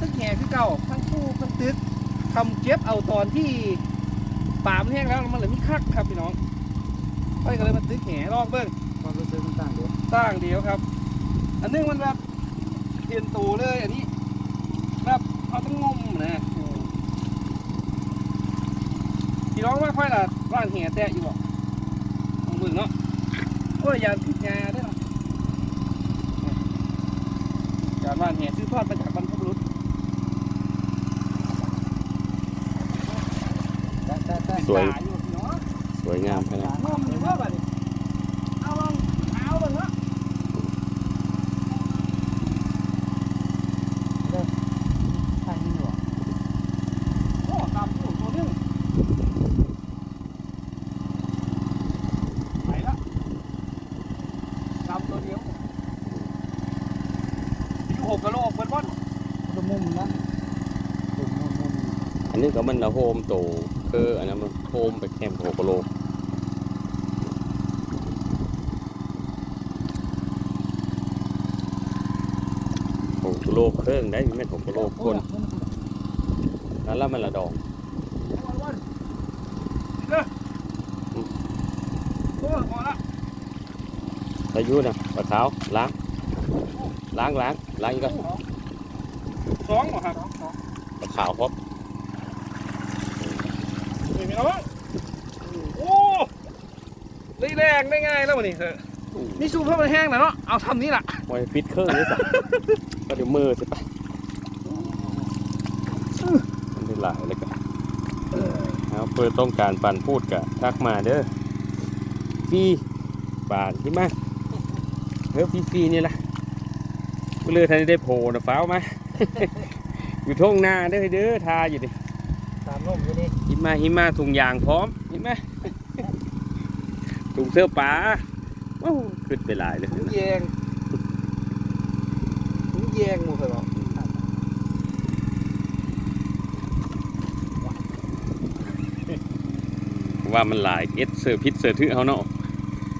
ตึกแห่คือเก่าทั้งคู่ทั้งตึกทำเก็บเอาตอนที่ป่ามันแห้งแล้วมันเหลือมีคักครับพี่น้องค่อยก็เลยมาตึกแห่ลองเบิ้งความรู้สึกมันต่างเดียวสร้างเดียวครับ อันนึงมันแบบเทียนตูเลยอันนี้แบบเอาต้องงมนะพี่น้องว่าค่อยละว่านแห่แตะอยู่บ่ลองเบิ่งเนาะโอ้ยยานพิษงาได้อเนาะยานว่านแห่ซื้อทอดมาจากบรรพบุรุษ แต่แต่แต่ สวยตาอยู่พี่น้องสวยงามขนาดงมอยู่เพื่อบัดนี้เอาลงเอาเบิ่งเนาะใช่นี่หรอโอ้ตามอยู่ตัวนึงไปละตามตัวเดียวอยู่หกกะโลกเบิดบ่อนตัวมุมนะอันนี้ก็มันละโฮมโต คืออันนั้นมันโฮมไปแคมป์โหกโลกโหกโลกเครื่องได้ไม่โหกโลกคนนั่นละมันละดองโอ้พอละไปอยุ่นะปลาขาวล้าง ล้างล้างล้างอีกก็สองเหรอครับปลาขาวครับ เห็นไหมน้องโอ้ได้แรงได้ง่ายแล้ววันนี้เถอะนี่ซูมเพื่อมันแห้งหน่อเนาะเอาทำนี้ล่ะไว้ปิดเครื่องนี่สิก็เดี๋ยวมือสิไปมันได้หลายเลยกันเอาเพื่อต้องการปั่นพูดกะทักมาเด้อฟีบาทที่มาเฮ้ยฟรีนี่แหละเมื่อเรือทันได้โผล่นะฟ้าวมาอยู่ทุ่งนาเด้อเด้อทาอยู่ดิ ร่มอยู่นี่หิมะหิมะถุงยางพร้อมเห็นไหมถุงเสื้อป่าโอ้ขึ้นไปหลายเลยถุงแยงถุงแยงหมูเคยบอกว่ามันหลายเอสเสือพิษเสือถือเขาเนาะ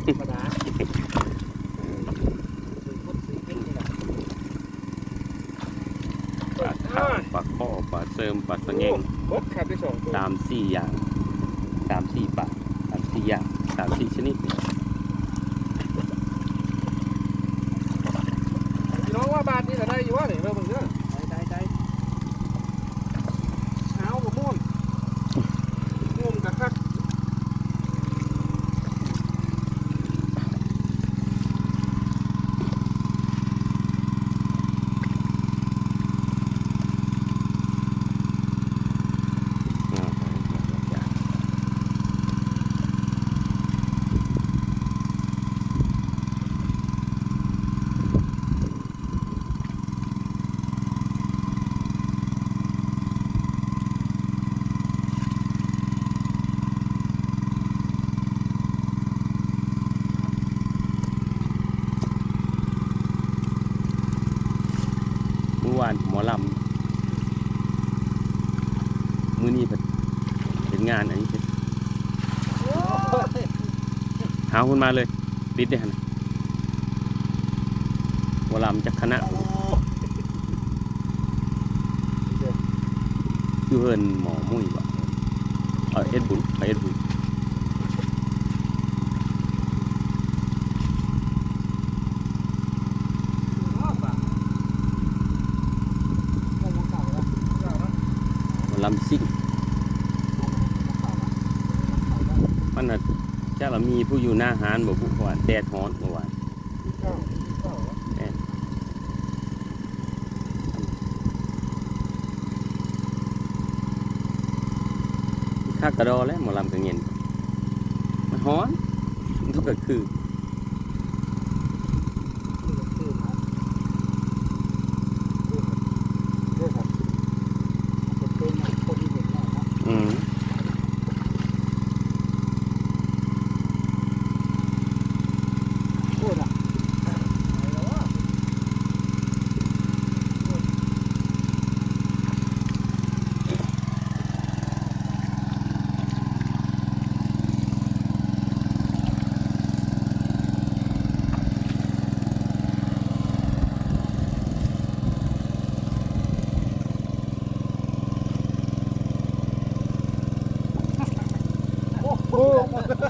ธรรมดาซื้อพุทธซื้อขึ้นนี่แหละ ปลาขาว ปลาข้อปลาเสริมปลาสะแงงบดขับไปสองตัวสามสี่อย่างสามสี่ปลาสามสี่อย่างสามสี่ชนิดนี่พี่น้องว่าบาทนี้จะได้อยู่ว่าเนี่ยเราเบิ่งเด้อ ได้ได้ได้ เช้ากับม่วงม่วงกับคัก เมื่อ วานหมอลำมื้อนี้เป็นเป็นงานอันนี้เป็นหาคนมาเลยปิดได้ฮะนะหมอลำจากคณะอยู่เฮินหมอมุ้ยบ่เออเอ็ดบุญไปเอ็ดบุญ มุมเก่าแล้ว หมอลำซิ่งมันน่ะจ้าเรามีผู้อยู่หน้าหานบ่ผู้ว่าแดดฮ้อนเมื่อวานข้ากระดอแล้วหมอลำกระเงียนมันฮ้อนมันก็คือ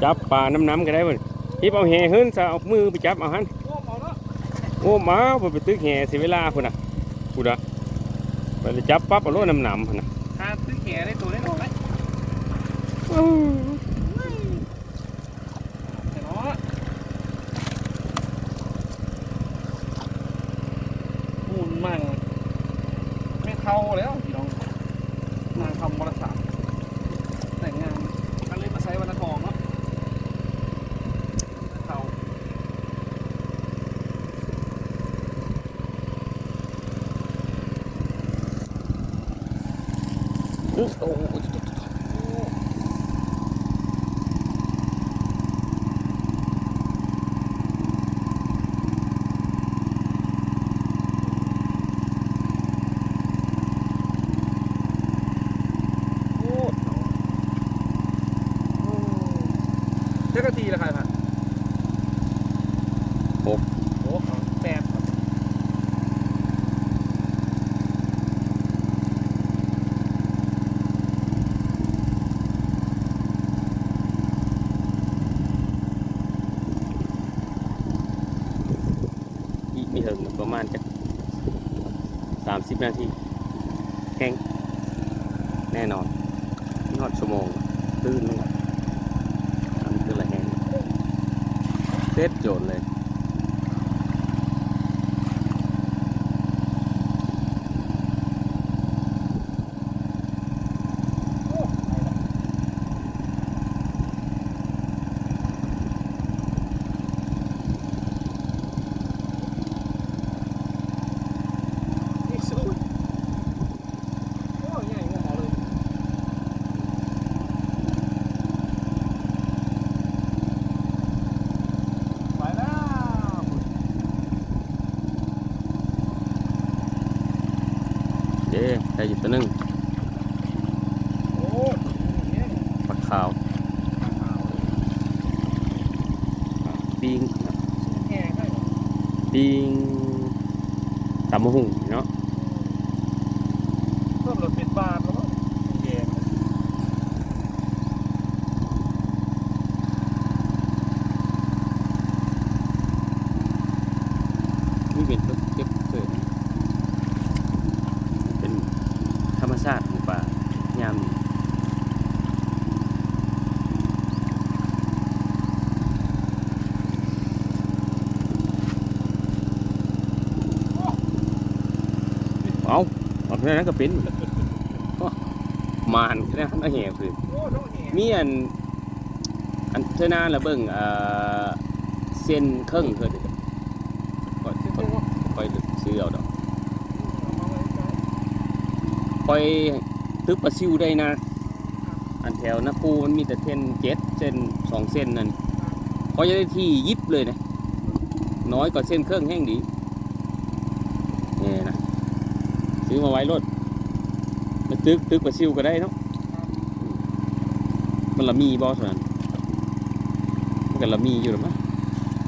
จับปลาน้ำน้ำก็ได้บ่ฮิบเอาแห่เฮิรนซะเอามือไปจับเอาหันโอ้เอาเนาะโอ้มาบ่ไปตึกแห่เสียเวลาพุ่นน่ะพุ่นน่ะไปเลยจับปั๊บเอาโลน้ำน้ำพุ่นน่ะหาซื้อแขได้ตัวได้หน่อยไหมแต่เนาะหุ่นมั่งไม่เท่าแล้วพี่น้องนางทำมรสามแต่งงานอันเลยมาใช้วันละทองเนาะเท่า โอ้โหโอ้เท่าโอ้เจ้ากะทีละใครผ่านหกโอ้ 30 นาทีแห้งแน่นอนนอดชั่วโมงตื้นลงทำตื้นละแห้งเซ็โจทย์เลย เด้ได้อยู่ตัวหนึงโอ้เนี่ยปักขาวขาวเลยปิงแห้งได้เหรอปิงตำมะหุ่งเนาะเพิ่มรถเป็นบาทแล้วมั้งแย่นี่เป็นตัวเก็บเกิดเป็นธรรมชาติของป่ายามนี้ เอาเอา แค่นั้นก็เป็นโอ้มานแค่นั้นก็แห่คือโอ้ต้องแห้งมีอันอันเท่านั้นละเบิ่งเอ่อเส้นเครื่องเพิ่นค่อยซึ่งค่อยว่าค่อยลึกซื้อเอาดอกเอามาไว้ใช้ค่อยตึกปลาซิวได้นะ อันแถวนะปูมันมีแต่เส้นเจ็ดเส้นสองเส้นนั่นพอจะได้ที่ยิบเลยนะ น้อยกว่าเส้นเครื่องแห้งดีนี่นะ ซื้อมาไว้รถมาตึกตึกปลาซิวก็ได้เนาะมันละมีบอสนั้นมันก็ละมีอยู่หรือมั้ง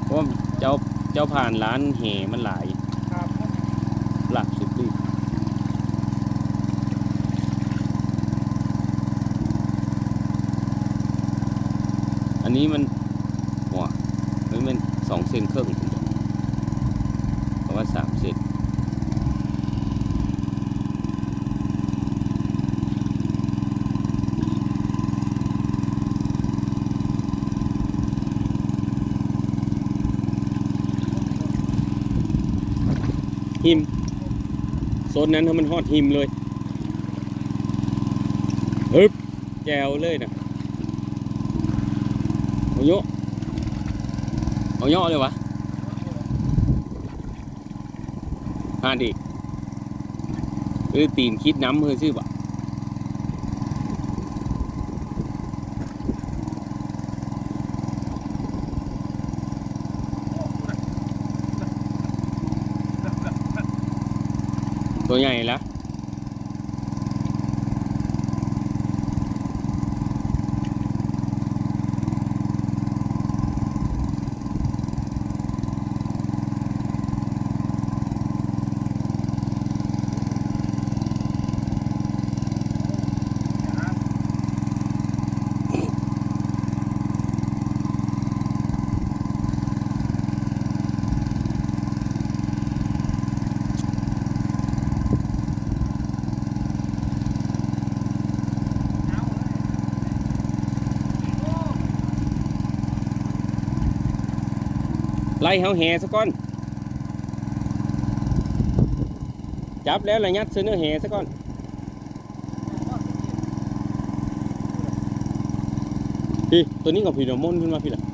เพราะว่าเจ้าเจ้าผ่านร้านแห่มันหลายครับหลักสิบลิตรอันนี้มันหัวมันเป็นสองเซนครึ่งผมบอกเพราะว่าสามเซน หิมโซนนั้นถ้ามันฮอดหิมเลยฮึบแจวเลยนะเอาโยะเอาโยะเลยวะฮาดิเออตีนคิดน้ำเพื่อซื่อป ตัวใหญ่แล้ว ไล่เฮาแห่ซะก่อน จับแล้วละยัดซื้อเนื้อแห่ซะก่อนพี่ตัวนี้กับพี่นมนขึ้นมาพี่ละ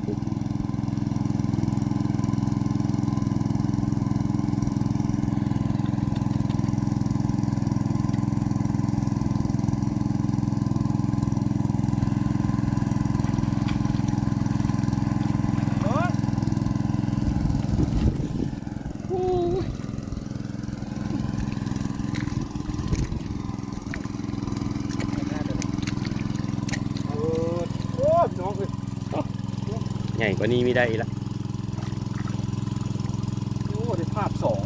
ใหญ่กว่านี้ไม่ได้อีกละโอ้ได้ภาพสอง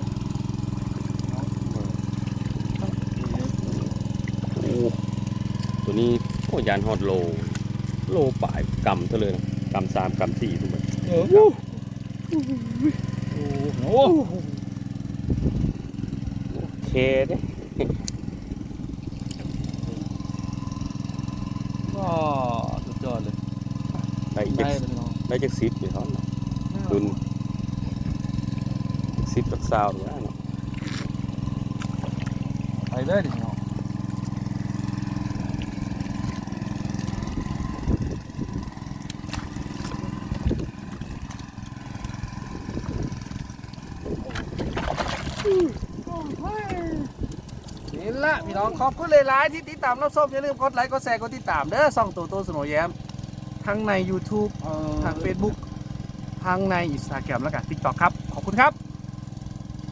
โอ้ตัวนี้โอ้ยานฮอดโล โลปลายกำเท่าเลยนะกำสามกำสี่ทุกคนเออโอ้โหโอเคเด้ก็สุดยอดเลยไปอีกจั ได้กเลยพี่น้องได้จากสิบเลยเขาเนาะตุนสิบจากซาวหรือว่าเนาะไปเลยดิพี่น้องนี่ละพี่น้องขอบคุณเลยหลายๆที่ติดตามรับชมอย่าลืมกดไลค์กดแชร์กดติดตามเด้อส่องตัวโตสโนว์แย้ม ทั้งใน YouTube ทาง Facebook ทางใน Instagram แล้วก็ TikTok ครับ ขอบคุณครับ